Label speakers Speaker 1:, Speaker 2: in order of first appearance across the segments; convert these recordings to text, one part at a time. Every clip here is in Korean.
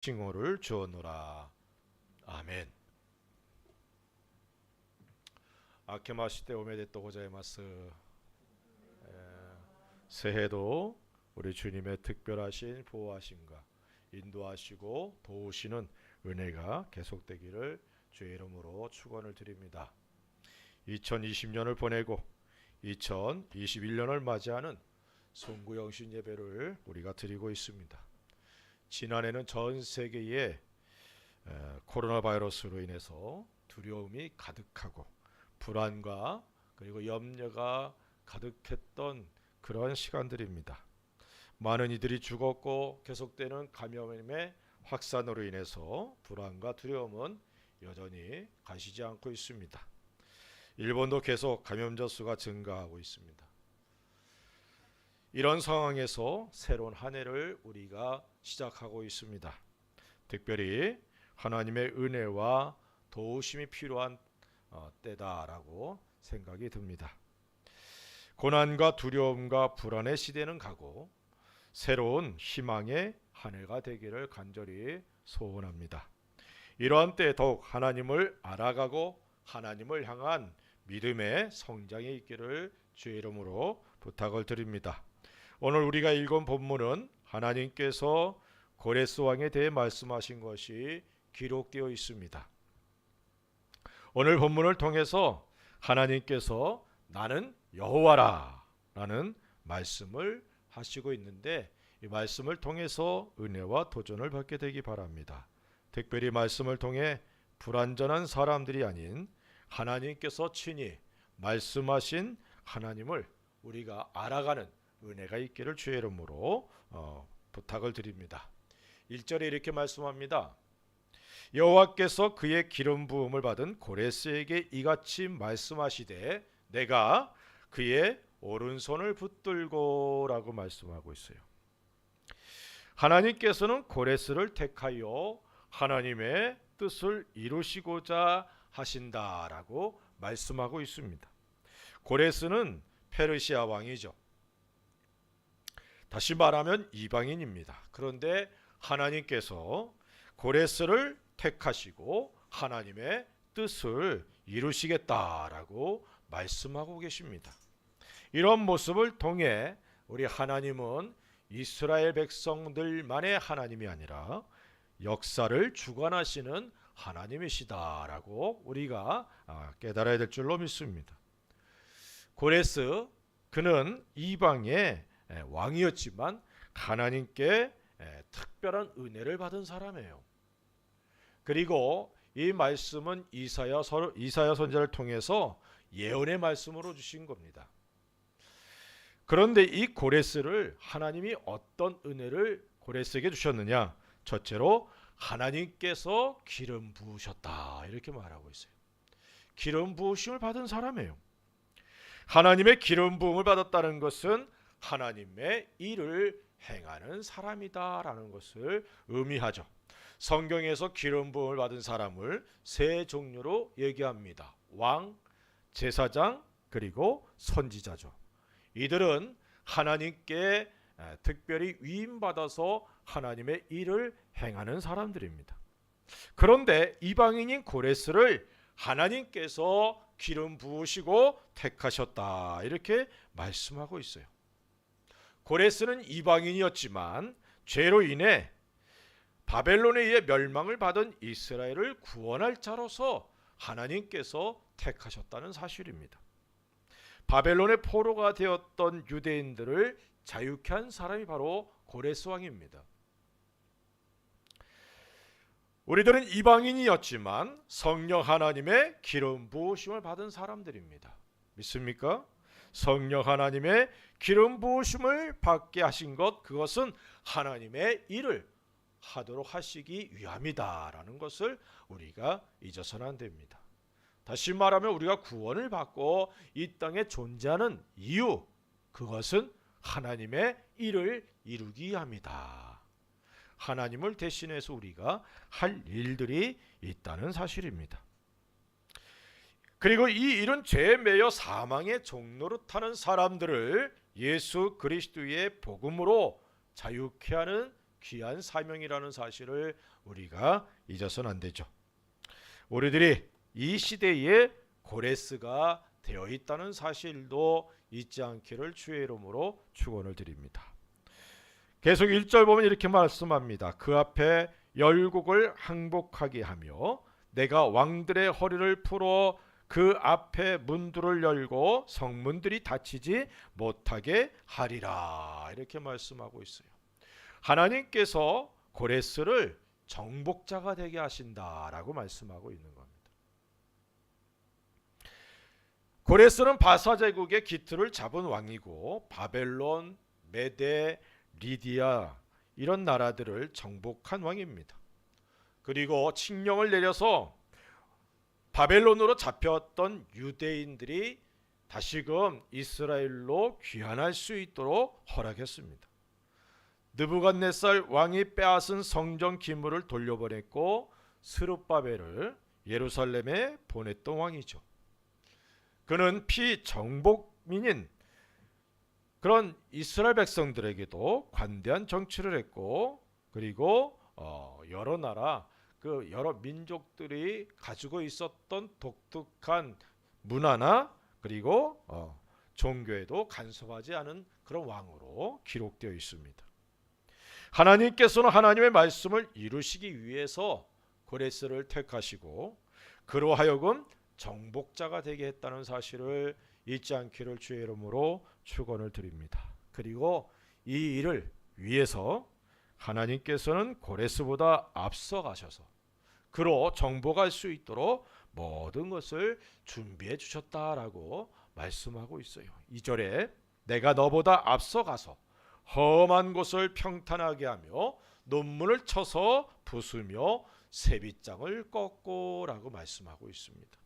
Speaker 1: 칭호를 주었노라. 아멘. 아케마시테 오메데토 고자이마스. 에, 새해도 우리 주님의 특별하신 보호하심과 인도하시고 도우시는 은혜가 계속되기를 주의 이름으로 축원을 드립니다. 2020년을 보내고 2021년을 맞이하는 송구영신 예배를 우리가 드리고 있습니다. 지난해는 전 세계에 에, 코로나 바이러스로 인해서 두려움이 가득하고 불안과 그리고 염려가 가득했던 그런 시간들입니다. 많은 이들이 죽었고 계속되는 감염의 확산으로 인해서 불안과 두려움은 여전히 가시지 않고 있습니다. 일본도 계속 감염자 수가 증가하고 있습니다. 이런 상황에서 새로운 한 해를 우리가 시작하고 있습니다. 특별히 하나님의 은혜와 도우심이 필요한 어, 때다라고 생각이 듭니다. 고난과 두려움과 불안의 시대는 가고 새로운 희망의 한 해가 되기를 간절히 소원합니다. 이러한 때 더욱 하나님을 알아가고 하나님을 향한 믿음의 성장이 있기를 주의 이름으로 부탁을 드립니다. 오늘 우리가 읽은 본문은 하나님께서 고레스 왕에 대해 말씀하신 것이 기록되어 있습니다. 오늘 본문을 통해서 하나님께서 나는 여호와라라는 말씀을 하시고 있는데 이 말씀을 통해서 은혜와 도전을 받게 되기 바랍니다. 특별히 말씀을 통해 불완전한 사람들이 아닌 하나님께서 친히 말씀하신 하나님을 우리가 알아가는 은혜가 있기를 주의 이름으로 어, 부탁을 드립니다. 1절에 이렇게 말씀합니다. 여호와께서 그의 기름 부음을 받은 고레스에게 이같이 말씀하시되 내가 그의 오른손을 붙들고라고 말씀하고 있어요. 하나님께서는 고레스를 택하여 하나님의 뜻을 이루시고자 하신다라고 말씀하고 있습니다. 고레스는 페르시아 왕이죠. 다시 말하면 이방인입니다. 그런데 하나님께서 고레스를 택하시고 하나님의 뜻을 이루시겠다라고 말씀하고 계십니다. 이런 모습을 통해 우리 하나님은 이스라엘 백성들만의 하나님이 아니라 역사를 주관하시는 하나님이시다라고 우리가 아, 깨달아야 될 줄로 믿습니다. 고레스 그는 이방의 왕이었지만 하나님께 특별한 은혜를 받은 사람이에요. 그리고 이 말씀은 이사야 이사야 선지자를 통해서 예언의 말씀으로 주신 겁니다. 그런데 이 고레스를 하나님이 어떤 은혜를 고레스에게 주셨느냐? 첫째로 하나님께서 기름 부으셨다 이렇게 말하고 있어요. 기름 부으심을 받은 사람이에요. 하나님의 기름 부음을 받았다는 것은 하나님의 일을 행하는 사람이다라는 것을 의미하죠. 성경에서 기름 부음을 받은 사람을 세 종류로 얘기합니다. 왕, 제사장, 그리고 선지자죠. 이들은 하나님께 특별히 위임 받아서 하나님의 일을 행하는 사람들입니다. 그런데 이방인인 고레스를 하나님께서 기름 부으시고 택하셨다 이렇게 말씀하고 있어요. 고레스는 이방인이었지만 죄로 인해 바벨론에 의해 멸망을 받은 이스라엘을 구원할 자로서 하나님께서 택하셨다는 사실입니다. 바벨론의 포로가 되었던 유대인들을 자유케 한 사람이 바로 고레스 왕입니다. 우리들은 이방인이었지만 성령 하나님의 기름 부으심을 받은 사람들입니다. 믿습니까? 성령 하나님의 기름 부으심을 받게 하신 것 그것은 하나님의 일을 하도록 하시기 위함이다라는 것을 우리가 잊어서는 안 됩니다. 다시 말하면 우리가 구원을 받고 이 땅에 존재하는 이유 그것은 하나님의 일을 이루기 위함이다. 하나님을 대신해서 우리가 할 일들이 있다는 사실입니다. 그리고 이 일은 죄에 매여 사망의 종로로 타는 사람들을 예수 그리스도의 복음으로 자유케 하는 귀한 사명이라는 사실을 우리가 잊어서는 안 되죠. 우리들이 이 시대에 고레스가 되어 있다는 사실도 잊지 않기를 주의 이름으로 축원을 드립니다. 계속 1절 보면 이렇게 말씀합니다. 그 앞에 열국을 항복하게 하며 내가 왕들의 허리를 풀어 그 앞에 문들을 열고 성문들이 닫히지 못하게 하리라 이렇게 말씀하고 있어요. 하나님께서 고레스를 정복자가 되게 하신다라고 말씀하고 있는 겁니다. 고레스는 바사 제국의 기틀을 잡은 왕이고 바벨론, 메데, 리디아 이런 나라들을 정복한 왕입니다. 그리고 칙령을 내려서 바벨론으로 잡혔던 유대인들이 다시금 이스라엘로 귀환할 수 있도록 허락했습니다. 느부갓네살 왕이 빼앗은 성전 기물을 돌려보냈고 스룹바벨을 예루살렘에 보냈던 왕이죠. 그는 피정복민인 그런 이스라엘 백성들에게도 관대한 정치를 했고 그리고 어, 여러 나라 그 여러 민족들이 가지고 있었던 독특한 문화나 그리고 어, 종교에도 간섭하지 않은 그런 왕으로 기록되어 있습니다. 하나님께서는 하나님의 말씀을 이루시기 위해서 고레스를 택하시고 그로 하여금 정복자가 되게 했다는 사실을 잊지 않기를 주의 이름으로 축원을 드립니다. 그리고 이 일을 위해서 하나님께서는 고레스보다 앞서 가셔서 그로 정복할 수 있도록 모든 것을 준비해 주셨다라고 말씀하고 있어요. 2절에 내가 너보다 앞서 가서 험한 곳을 평탄하게 하며 논문을 쳐서 부수며 세빗장을 꺾고라고 말씀하고 있습니다.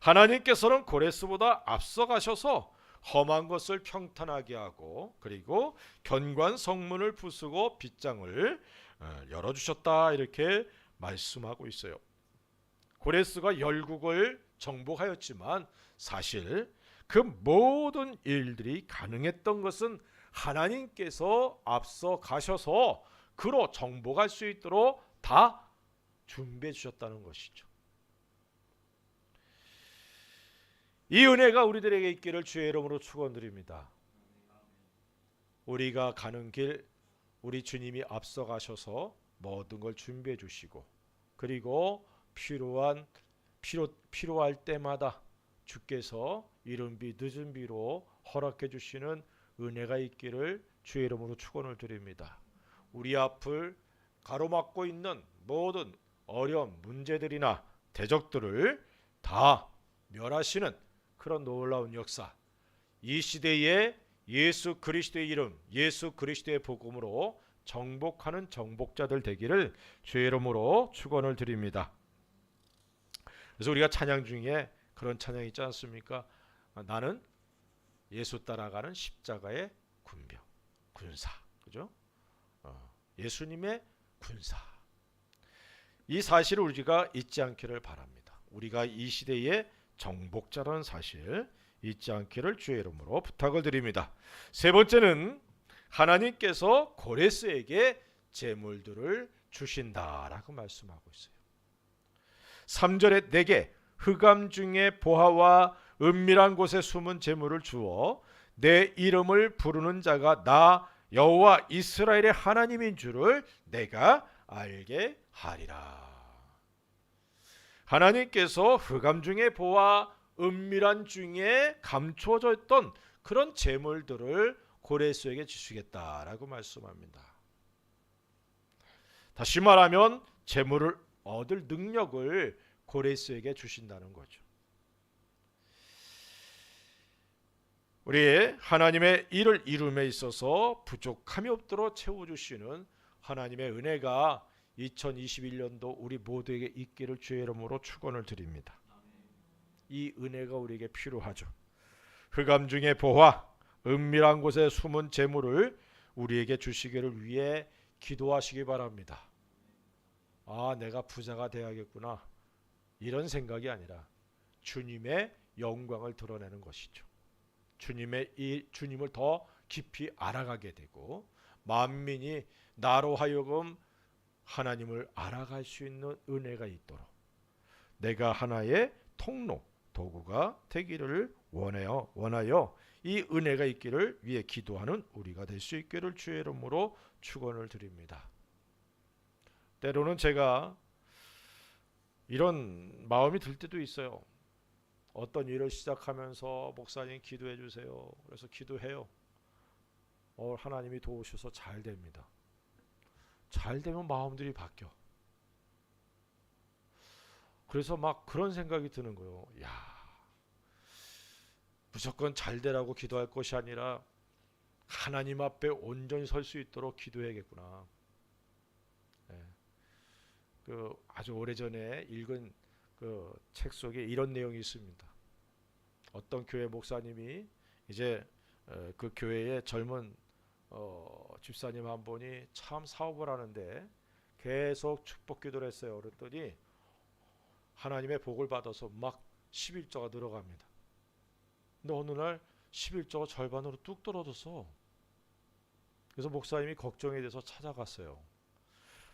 Speaker 1: 하나님께서는 고레스보다 앞서 가셔서 험한 것을 평탄하게 하고 그리고 견관 성문을 부수고 빗장을 어, 열어 주셨다 이렇게 말씀하고 있어요. 고레스가 열국을 정복하였지만 사실 그 모든 일들이 가능했던 것은 하나님께서 앞서 가셔서 그로 정복할 수 있도록 다 준비해 주셨다는 것이죠. 이 은혜가 우리들에게 있기를 주의 이름으로 축원드립니다. 우리가 가는 길 우리 주님이 앞서 가셔서 모든 걸 준비해 주시고 그리고 필요한 필요 필요할 때마다 주께서 이른 비 늦은 비로 허락해 주시는 은혜가 있기를 주의 이름으로 축원을 드립니다. 우리 앞을 가로막고 있는 모든 어려운 문제들이나 대적들을 다 멸하시는 그런 놀라운 역사. 이 시대에 예수 그리스도의 이름, 예수 그리스도의 복음으로 정복하는 정복자들 되기를 주의 이름으로 축원을 드립니다. 그래서 우리가 찬양 중에 그런 찬양 있지 않습니까? 아, 나는 예수 따라가는 십자가의 군병, 군사, 그죠? 어, 예수님의 군사. 이 사실을 우리가 잊지 않기를 바랍니다. 우리가 이 시대의 정복자라는 사실 잊지 않기를 주의 이름으로 부탁을 드립니다. 세 번째는 하나님께서 고레스에게 재물들을 주신다라고 말씀하고 있어요. 3절에 내게 흑암 중에 보화와 은밀한 곳에 숨은 재물을 주어 내 이름을 부르는 자가 나 여호와 이스라엘의 하나님인 줄을 내가 알게 하리라. 하나님께서 흑암 중에 보아 은밀한 중에 감춰져 있던 그런 재물들을 고레스에게 주시겠다라고 말씀합니다. 다시 말하면 재물을 얻을 능력을 고레스에게 주신다는 거죠. 우리 하나님의 일을 이룸에 있어서 부족함이 없도록 채워 주시는 하나님의 은혜가 2021년도 우리 모두에게 있기를 주의 이름으로 축원을 드립니다. 이 은혜가 우리에게 필요하죠. 흑암 중에 보화, 은밀한 곳에 숨은 재물을 우리에게 주시기를 위해 기도하시기 바랍니다. 아, 내가 부자가 되어야겠구나. 이런 생각이 아니라 주님의 영광을 드러내는 것이죠. 주님의 이 주님을 더 깊이 알아가게 되고 만민이 나로 하여금 하나님을 알아갈 수 있는 은혜가 있도록 내가 하나의 통로 도구가 되기를 원해요 원하여 이 은혜가 있기를 위해 기도하는 우리가 될 수 있기를 주의 이름으로 축원을 드립니다. 때로는 제가 이런 마음이 들 때도 있어요. 어떤 일을 시작하면서 목사님 기도해 주세요. 그래서 기도해요. 어, 하나님이 도우셔서 잘 됩니다. 잘 되면 마음들이 바뀌어. 그래서 막 그런 생각이 드는 거예요. 야, 무조건 잘 되라고 기도할 것이 아니라 하나님 앞에 온전히 설 수 있도록 기도해야겠구나. 예. 그 아주 오래 전에 읽은 그 책 속에 이런 내용이 있습니다. 어떤 교회 목사님이 이제 어, 그 교회의 젊은 어, 집사님 한 분이 참 사업을 하는데 계속 축복 기도를 했어요. 그랬더니 하나님의 복을 받아서 막 11조가 늘어갑니다. 근데 어느 날 11조가 절반으로 뚝 떨어졌어. 그래서 목사님이 걱정이 돼서 찾아갔어요.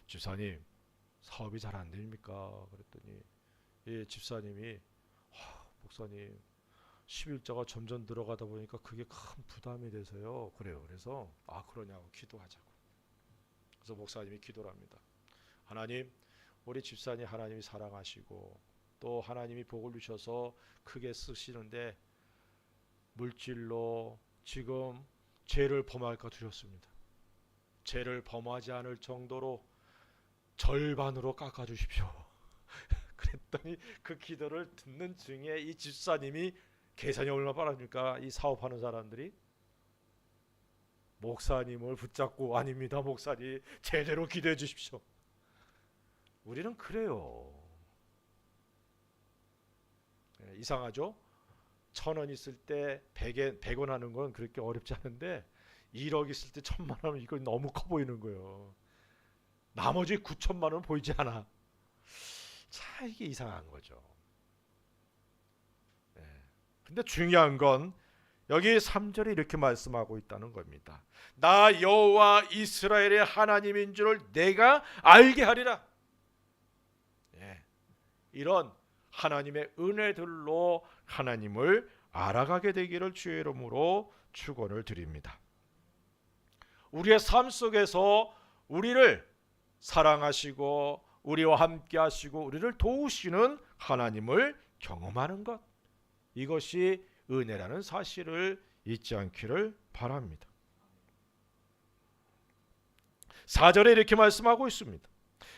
Speaker 1: 집사님 사업이 잘 안 됩니까? 그랬더니 예, 집사님이 아, 목사님 11조가 점점 늘어가다 보니까 그게 큰 부담이 돼서요. 그래요. 그래서 아 그러냐고 기도하자고. 그래서 목사님이 기도를 합니다. 하나님 우리 집사님 하나님이 사랑하시고 또 하나님이 복을 주셔서 크게 쓰시는데 물질로 지금 죄를 범할까 두렵습니다. 죄를 범하지 않을 정도로 절반으로 깎아 주십시오. 그랬더니 그 기도를 듣는 중에 이 집사님이 계산이 얼마 빠릅니까? 이 사업하는 사람들이 목사님을 붙잡고 아닙니다, 목사님 제대로 기도해 주십시오. 우리는 그래요. 예, 이상하죠? 천 원 있을 때 백에 백원 하는 건 그렇게 어렵지 않은데 1억 있을 때 천만 원 이거 너무 커 보이는 거예요. 나머지 9천만 원 보이지 않아. 참 이게 이상한 거죠. 예. 근데 중요한 건 여기 3절에 이렇게 말씀하고 있다는 겁니다. 나 여호와 이스라엘의 하나님인 줄을 내가 알게 하리라. 예. 이런 하나님의 은혜들로 하나님을 알아가게 되기를 주의 이름으로 축원을 드립니다. 우리의 삶 속에서 우리를 사랑하시고 우리와 함께 하시고 우리를 도우시는 하나님을 경험하는 것 이것이 은혜라는 사실을 잊지 않기를 바랍니다. 4절에 이렇게 말씀하고 있습니다.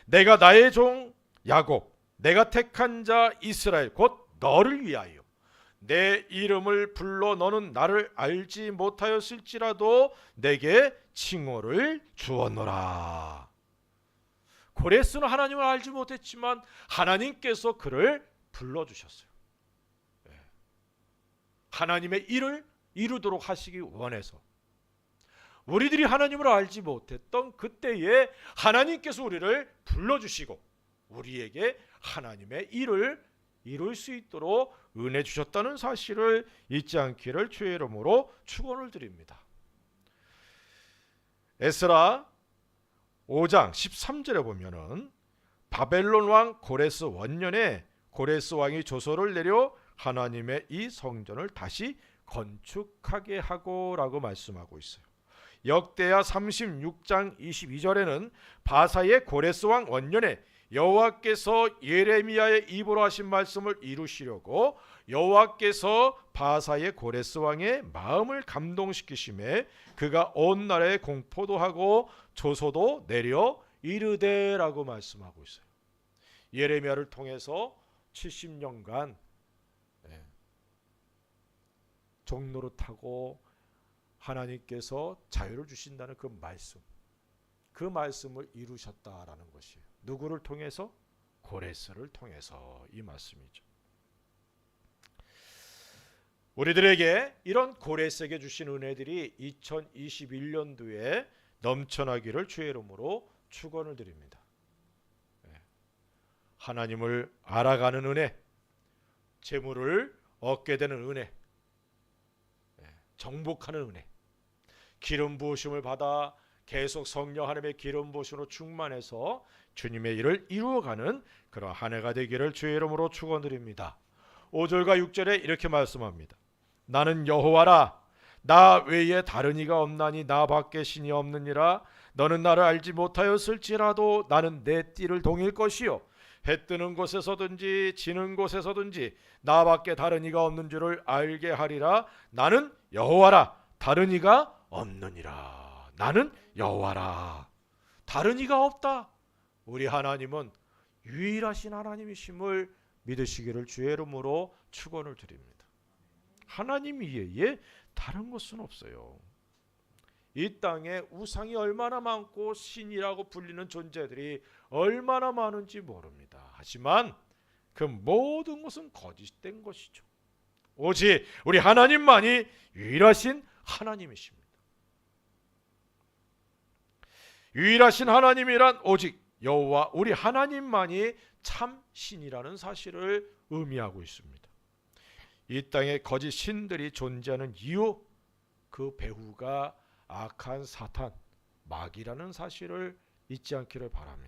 Speaker 1: 내가 나의 종 야곱 내가 택한 자 이스라엘 곧 너를 위하여 내 이름을 불러 너는 나를 알지 못하였을지라도 내게 칭호를 주었노라. 고레스는 하나님을 알지 못했지만 하나님께서 그를 불러 주셨어요. 예. 하나님의 일을 이루도록 하시기 원해서 우리들이 하나님을 알지 못했던 그때에 하나님께서 우리를 불러 주시고 우리에게 하나님의 일을 이룰 수 있도록 은혜 주셨다는 사실을 잊지 않기를 주의 이름으로 축원을 드립니다. 에스라 5장 13절에 보면은 바벨론 왕 고레스 원년에 고레스 왕이 조서를 내려 하나님의 이 성전을 다시 건축하게 하고라고 말씀하고 있어요. 역대하 36장 22절에는 바사의 고레스 왕 원년에 여호와께서 예레미야의 입으로 하신 말씀을 이루시려고 여호와께서 바사의 고레스 왕의 마음을 감동시키심에 그가 온 나라에 공포도 하고 조소도 내려 이르되라고 말씀하고 있어요. 예레미야를 통해서 70년간 예, 종로를 타고 하나님께서 자유를 주신다는 그 말씀, 그 말씀을 이루셨다라는 것이에요. 누구를 통해서? 고레스를 통해서 이 말씀이죠. 우리들에게 이런 고레스에게 주신 은혜들이 2021년도에 넘쳐나기를 주의 이름으로 축원을 드립니다. 예. 하나님을 알아가는 은혜, 재물을 얻게 되는 은혜, 예. 정복하는 은혜, 기름 부으심을 받아 계속 성령 하나님의 기름 부으심으로 충만해서 주님의 일을 이루어가는 그런 한 해가 되기를 주의 이름으로 축원드립니다. 5절과 6절에 이렇게 말씀합니다. 나는 여호와라 나 외에 다른 이가 없나니 나밖에 신이 없느니라 너는 나를 알지 못하였을지라도 나는 내 띠를 동일 것이요 해 뜨는 곳에서든지 지는 곳에서든지 나밖에 다른 이가 없는 줄을 알게 하리라. 나는 여호와라. 다른 이가 없느니라. 나는 여호와라. 다른 이가 없다. 우리 하나님은 유일하신 하나님이심을 믿으시기를 주의 이름으로 축원을 드립니다. 하나님 이외에 다른 것은 없어요. 이 땅에 우상이 얼마나 많고 신이라고 불리는 존재들이 얼마나 많은지 모릅니다. 하지만 그 모든 것은 거짓된 것이죠. 오직 우리 하나님만이 유일하신 하나님이십니다. 유일하신 하나님이란 오직 여호와 우리 하나님만이 참 신이라는 사실을 의미하고 있습니다. 이 땅에 거짓 신들이 존재하는 이유 그 배후가 악한 사탄 마귀라는 사실을 잊지 않기를 바랍니다.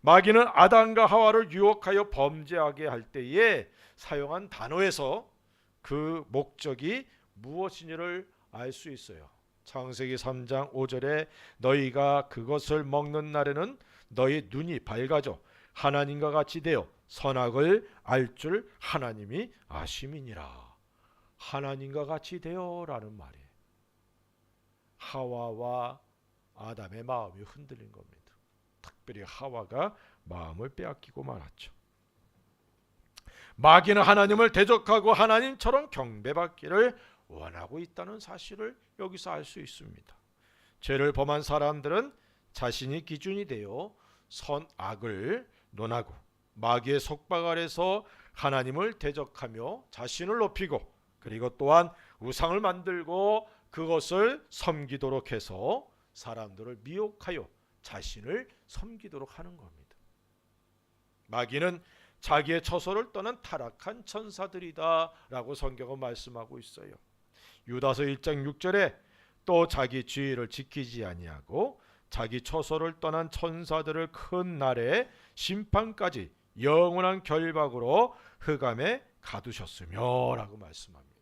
Speaker 1: 마귀는 아담과 하와를 유혹하여 범죄하게 할 때에 사용한 단어에서 그 목적이 무엇인지를 알 수 있어요. 창세기 3장 5절에 너희가 그것을 먹는 날에는 너희 눈이 밝아져 하나님과 같이 되어 선악을 알 줄 하나님이 아심이니라. 하나님과 같이 되어라는 말이에요. 하와와 아담의 마음이 흔들린 겁니다. 특별히 하와가 마음을 빼앗기고 말았죠. 마귀는 하나님을 대적하고 하나님처럼 경배받기를 원하고 있다는 사실을 여기서 알 수 있습니다. 죄를 범한 사람들은 자신이 기준이 되어 선악을 논하고 마귀의 속박 아래서 하나님을 대적하며 자신을 높이고 그리고 또한 우상을 만들고 그것을 섬기도록 해서 사람들을 미혹하여 자신을 섬기도록 하는 겁니다. 마귀는 자기의 처소를 떠난 타락한 천사들이다라고 성경은 말씀하고 있어요. 유다서 1장 6절에 또 자기 주의를 지키지 아니하고 자기 처소를 떠난 천사들을 큰 날에 심판까지 영원한 결박으로 흑암에 가두셨으며라고 말씀합니다.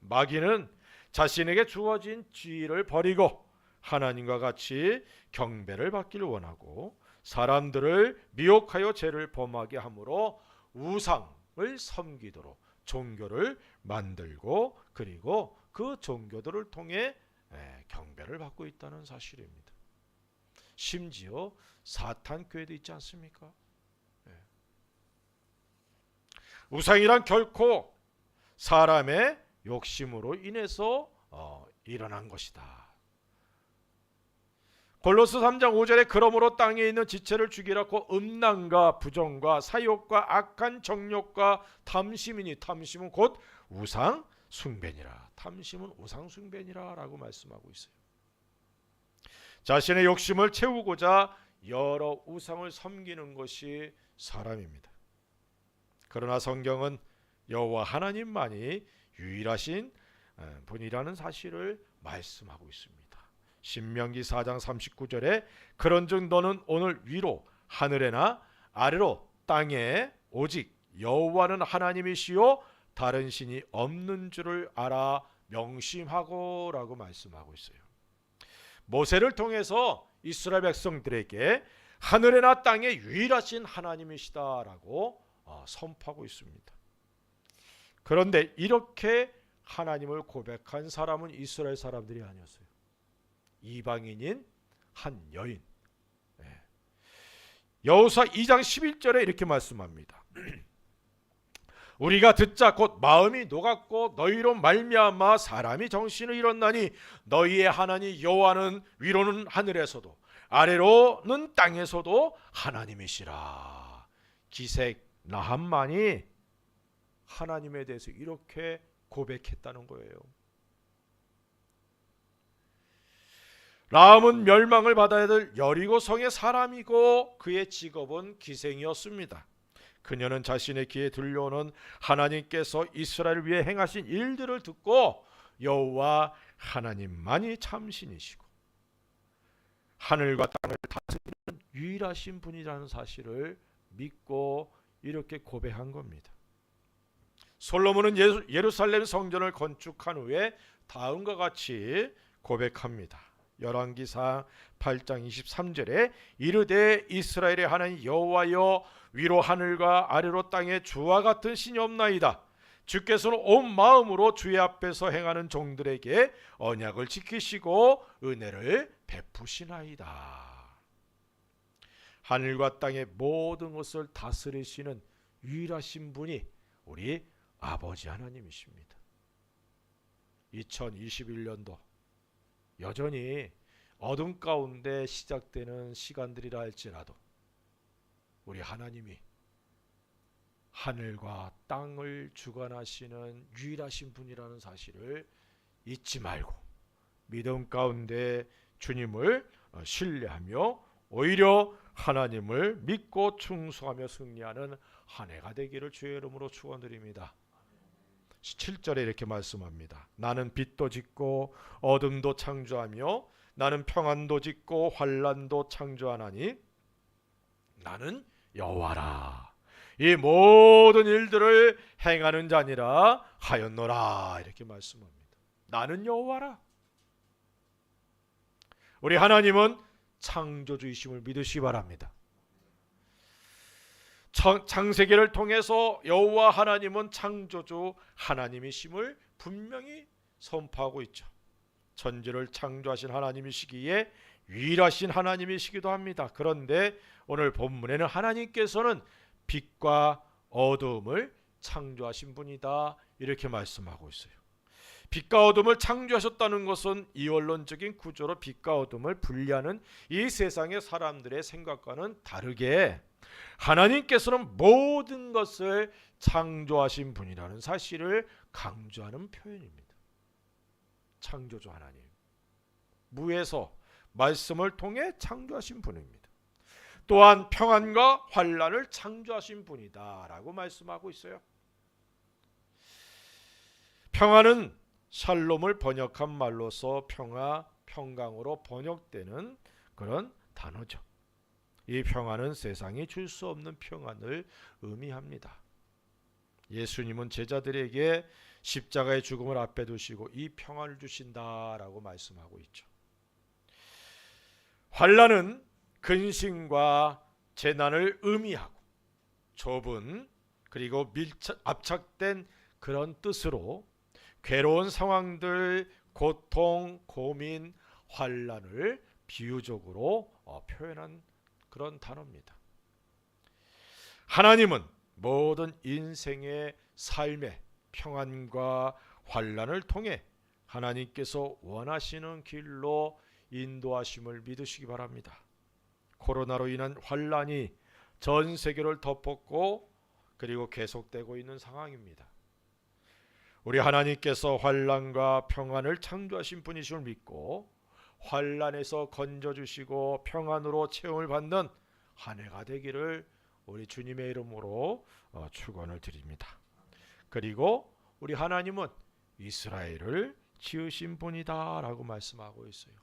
Speaker 1: 마귀는 자신에게 주어진 지위를 버리고 하나님과 같이 경배를 받기를 원하고 사람들을 미혹하여 죄를 범하게 함으로 우상을 섬기도록 종교를 만들고 그리고 그 종교들을 통해 예, 경배를 받고 있다는 사실입니다. 심지어 사탄 교회도 있지 않습니까? 예. 우상이란 결코 사람의 욕심으로 인해서 어, 일어난 것이다. 골로스 3장 5절에 그러므로 땅에 있는 지체를 죽이라고 음란과 부정과 사욕과 악한 정욕과 탐심이니 탐심은 곧 우상 숭배니라. 탐심은 우상 숭배니라라고 말씀하고 있어요. 자신의 욕심을 채우고자 여러 우상을 섬기는 것이 사람입니다. 그러나 성경은 여호와 하나님만이 유일하신 어, 분이라는 사실을 말씀하고 있습니다. 신명기 4장 39절에 그런즉 너는 오늘 위로 하늘에나 아래로 땅에 오직 여호와는 하나님이시요 다른 신이 없는 줄을 알아 명심하고라고 말씀하고 있어요. 모세를 통해서 이스라엘 백성들에게 하늘에나 땅에 유일하신 하나님이시다라고 어, 선포하고 있습니다. 그런데 이렇게 하나님을 고백한 사람은 이스라엘 사람들이 아니었어요. 이방인인 한 여인. 예. 여호사 2장 11절에 이렇게 말씀합니다. 우리가 듣자 곧 마음이 녹았고 너희로 말미암아 사람이 정신을 잃었나니 너희의 하나님 여호와는 위로는 하늘에서도 아래로는 땅에서도 하나님이시라. 기색 나함만이 하나님에 대해서 이렇게 고백했다는 거예요. 라함은 멸망을 받아야 될 여리고 성의 사람이고 그의 직업은 기생이었습니다. 그녀는 자신의 귀에 들려오는 하나님께서 이스라엘을 위해 행하신 일들을 듣고 여호와 하나님만이 참신이시고 하늘과 땅을 다스리는 유일하신 분이라는 사실을 믿고 이렇게 고백한 겁니다. 솔로몬은 예루- 예루살렘 성전을 건축한 후에 다음과 같이 고백합니다. 열왕기상 8장 23절에 이르되 이스라엘의 하나님 여호와여 위로 하늘과 아래로 땅에 주와 같은 신이 없나이다. 주께서는 온 마음으로 주의 앞에서 행하는 종들에게 언약을 지키시고 은혜를 베푸시나이다. 하늘과 땅의 모든 것을 다스리시는 유일하신 분이 우리 아버지 하나님이십니다. 2021년도 여전히 어둠 가운데 시작되는 시간들이라 할지라도 우리 하나님이 하늘과 땅을 주관하시는 유일하신 분이라는 사실을 잊지 말고 믿음 가운데 주님을 어, 신뢰하며 오히려 하나님을 믿고 충성하며 승리하는 한 해가 되기를 주의 이름으로 축원드립니다. 7절에 이렇게 말씀합니다. 나는 빛도 짓고 어둠도 창조하며 나는 평안도 짓고 환란도 창조하나니 나는 여호와라. 이 모든 일들을 행하는 자니라 하였노라 이렇게 말씀합니다. 나는 여호와라. 우리 하나님은 창조주이심을 믿으시 바랍니다. 청- 창세기를 통해서 여호와 하나님은 창조주 하나님이심을 분명히 선포하고 있죠. 천지를 창조하신 하나님이시기에 유일하신 하나님이시기도 합니다. 그런데 오늘 본문에는 하나님께서는 빛과 어두움을 창조하신 분이다 이렇게 말씀하고 있어요. 빛과 어둠을 창조하셨다는 것은 이원론적인 구조로 빛과 어둠을 분리하는 이 세상의 사람들의 생각과는 다르게 하나님께서는 모든 것을 창조하신 분이라는 사실을 강조하는 표현입니다. 창조주 하나님. 무에서 말씀을 통해 창조하신 분입니다. 또한 평안과 환란을 창조하신 분이다라고 말씀하고 있어요. 평안은 샬롬을 번역한 말로서 평화, 평강으로 번역되는 그런 단어죠. 이 평안은 세상이 줄 수 없는 평안을 의미합니다. 예수님은 제자들에게 십자가의 죽음을 앞에 두시고 이 평안을 주신다라고 말씀하고 있죠. 환란은 근심과 재난을 의미하고 좁은 그리고 밀착 압착된 그런 뜻으로 괴로운 상황들, 고통, 고민, 환란을 비유적으로 어, 표현한 그런 단어입니다. 하나님은 모든 인생의 삶의 평안과 환란을 통해 하나님께서 원하시는 길로 인도하심을 믿으시기 바랍니다. 코로나로 인한 환란이 전 세계를 덮었고 그리고 계속되고 있는 상황입니다. 우리 하나님께서 환란과 평안을 창조하신 분이심을 믿고 환란에서 건져 주시고 평안으로 체험을 받는 한 해가 되기를 우리 주님의 이름으로 어, 축원을 드립니다. 그리고 우리 하나님은 이스라엘을 지으신 분이다라고 말씀하고 있어요.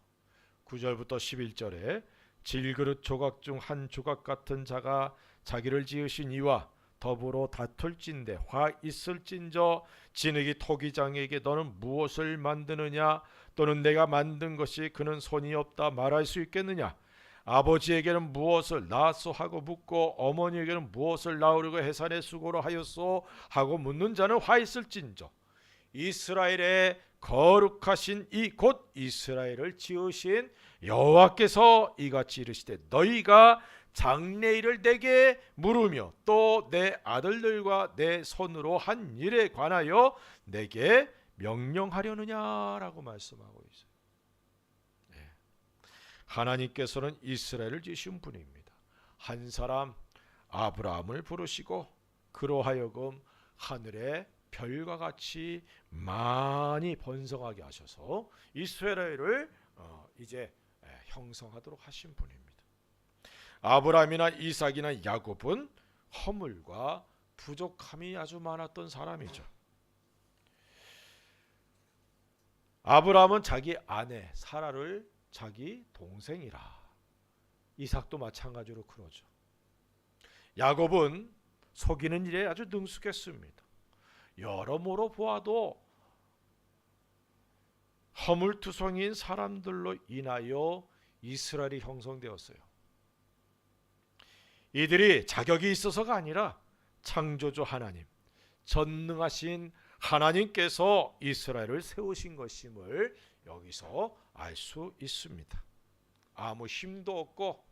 Speaker 1: 9절부터 11절에 질그릇 조각 중 한 조각 같은 자가 자기를 지으신 이와 더불어 다툴진대 화 있을진저 진흙이 토기장에게 너는 무엇을 만드느냐? 또는 내가 만든 것이 그는 손이 없다 말할 수 있겠느냐? 아버지에게는 무엇을 낳았소 하고 묻고 어머니에게는 무엇을 낳으려고 해산의 수고로 하였소 하고 묻는 자는 화 있을진저. 이스라엘의 거룩하신 이 곧 이스라엘을 지으신 여호와께서 이같이 이르시되 너희가 장래일을 내게 물으며 또 내 아들들과 내 손으로 한 일에 관하여 내게 명령하려느냐라고 말씀하고 있어요. 네. 하나님께서는 이스라엘을 지으신 분입니다. 한 사람 아브라함을 부르시고 그로 하여금 하늘의 별과 같이 많이 번성하게 하셔서 이스라엘을 어, 이제 에, 형성하도록 하신 분입니다. 아브라함이나 이삭이나 야곱은 허물과 부족함이 아주 많았던 사람이죠. 아브라함은 자기 아내 사라를 자기 동생이라 이삭도 마찬가지로 그러죠. 야곱은 속이는 일에 아주 능숙했습니다. 여러모로 보아도 허물투성이인 사람들로 인하여 이스라엘이 형성되었어요. 이들이 자격이 있어서가 아니라 창조주 하나님, 전능하신 하나님께서 이스라엘을 세우신 것임을 여기서 알 수 있습니다. 아무 힘도 없고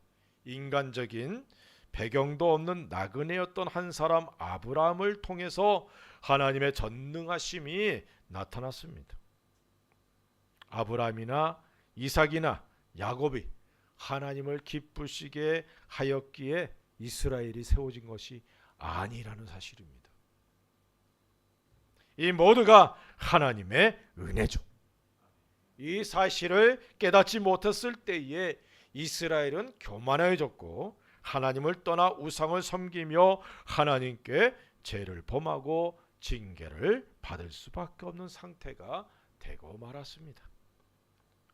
Speaker 1: 인간적인 배경도 없는 나그네였던 한 사람 아브라함을 통해서 하나님의 전능하심이 나타났습니다. 아브라함이나 이삭이나 야곱이 하나님을 기쁘시게 하였기에 이스라엘이 세워진 것이 아니라는 사실입니다. 이 모두가 하나님의 은혜죠. 이 사실을 깨닫지 못했을 때에 이스라엘은 교만해졌고 하나님을 떠나 우상을 섬기며 하나님께 죄를 범하고 징계를 받을 수밖에 없는 상태가 되고 말았습니다.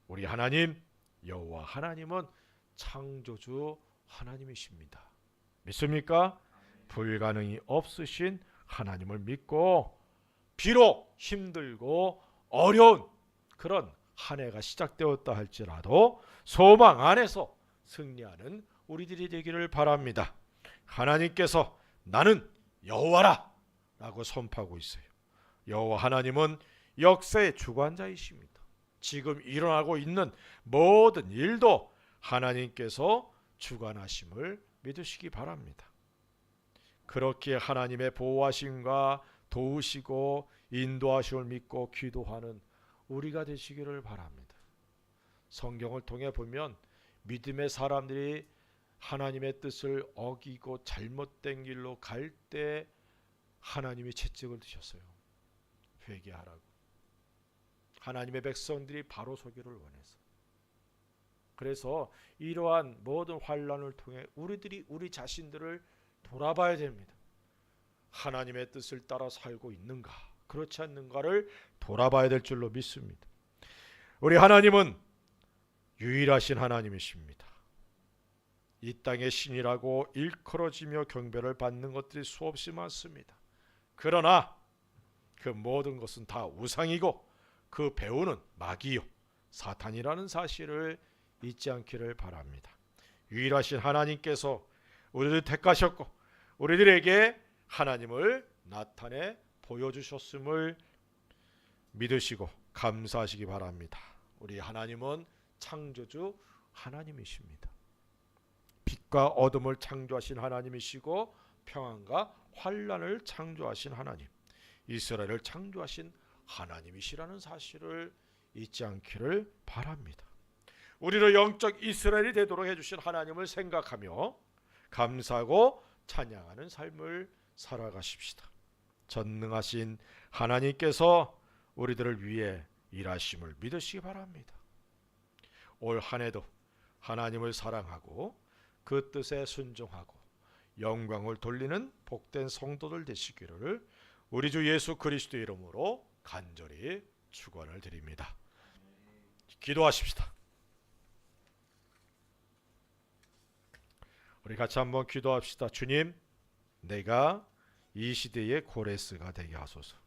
Speaker 1: 우리 하나님 여호와 하나님은 창조주 하나님이십니다. 믿습니까? 불가능이 없으신 하나님을 믿고 비록 힘들고 어려운 그런 한 해가 시작되었다 할지라도 소망 안에서 승리하는 우리들이 되기를 바랍니다. 하나님께서 나는 여호와라 라고 선포하고 있어요. 여호와 하나님은 역사의 주관자이십니다. 지금 일어나고 있는 모든 일도 하나님께서 주관하심을 믿으시기 바랍니다. 그렇게 하나님의 보호하심과 도우시고 인도하심을 믿고 기도하는 우리가 되시기를 바랍니다. 성경을 통해 보면 믿음의 사람들이 하나님의 뜻을 어기고 잘못된 길로 갈 때 하나님이 채찍을 드셨어요. 회개하라고. 하나님의 백성들이 바로 서기를 원해서. 그래서 이러한 모든 환란을 통해 우리들이 우리 자신들을 돌아봐야 됩니다. 하나님의 뜻을 따라 살고 있는가, 그렇지 않는가를 돌아봐야 될 줄로 믿습니다. 우리 하나님은 유일하신 하나님이십니다. 이 땅의 신이라고 일컬어지며 경배를 받는 것들이 수없이 많습니다. 그러나 그 모든 것은 다 우상이고 그 배우는 마귀요 사탄이라는 사실을 잊지 않기를 바랍니다. 유일하신 하나님께서 우리를 택하셨고 우리들에게 하나님을 나타내 보여주셨음을 믿으시고 감사하시기 바랍니다. 우리 하나님은 창조주 하나님이십니다. 빛과 어둠을 창조하신 하나님이시고 평안과 환란을 창조하신 하나님, 이스라엘을 창조하신 하나님이시라는 사실을 잊지 않기를 바랍니다. 우리를 영적 이스라엘이 되도록 해주신 하나님을 생각하며 감사하고 찬양하는 삶을 살아가십시다. 전능하신 하나님께서 우리들을 위해 일하심을 믿으시기 바랍니다. 올 한해도 하나님을 사랑하고 그 뜻에 순종하고 영광을 돌리는 복된 성도들 되시기를 우리 주 예수 그리스도 이름으로 간절히 축원을 드립니다. 기도하십시다. 우리 같이 한번 기도합시다. 주님, 내가 이 시대의 고레스가 되게 하소서.